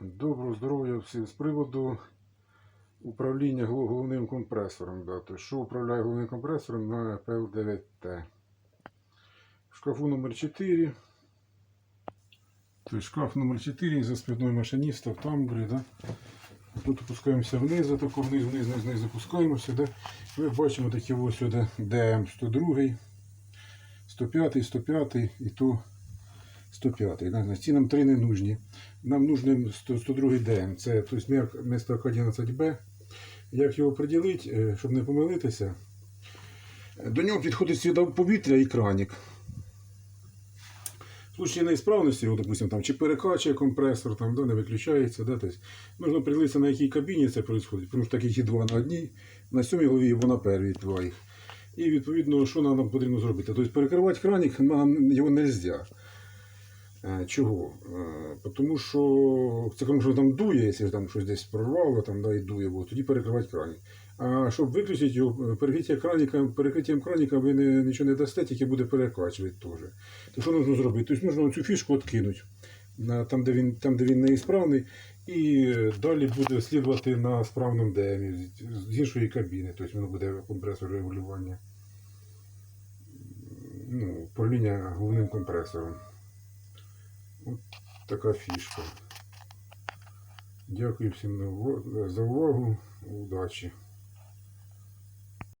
Доброго здоров'я всім з приводу управління головним компресором. Да. Тобто, що управляє головним компресором на PL9T. В шкафу номер 4. Тобто шкаф номер 4 за спиною машиніста в тамбурі. Да. Тут опускаємося вниз, тако вниз, вниз, вниз, вниз запускаємося. Да. Ми бачимо такі ось сюди DM102, 105, 105 і то 105. Да. Значить, нам три не нужні. Нам нужен 102 ДМ. Це тобто, мерк вместо 11Б. Як його приділити, щоб не помилитися? До нього підходить сюди повітря і краник. В случае неісправності, його, допустим, там, чи перекачує компресор, там, да, не виключається. Да, тобто, нужно приділитися, на якій кабіні це відбувається, тому що таких є два на одній, на сьомій голові або на первій два їх. І відповідно, що нам потрібно зробити? Тобто перекривати краник нам його не можна. Е, Чого? Е, Тому що це коли що там дує, якщо там щось десь прорвало, там, да, і дує, бо тоді перекривати краник. А щоб виключити його, е, перекриття краніка, перекриттям краніка ви не, нічого не дасте, тільки буде перекачувати теж. То що потрібно зробити? Тобто можна цю фішку відкинути на, там, де він, там, де він неісправний, і далі буде слідувати на справному ДМі з іншої кабіни. Тобто воно буде компресор регулювання. Ну, управління головним компресором. От така фішка. Дякую всім за увагу. Удачі!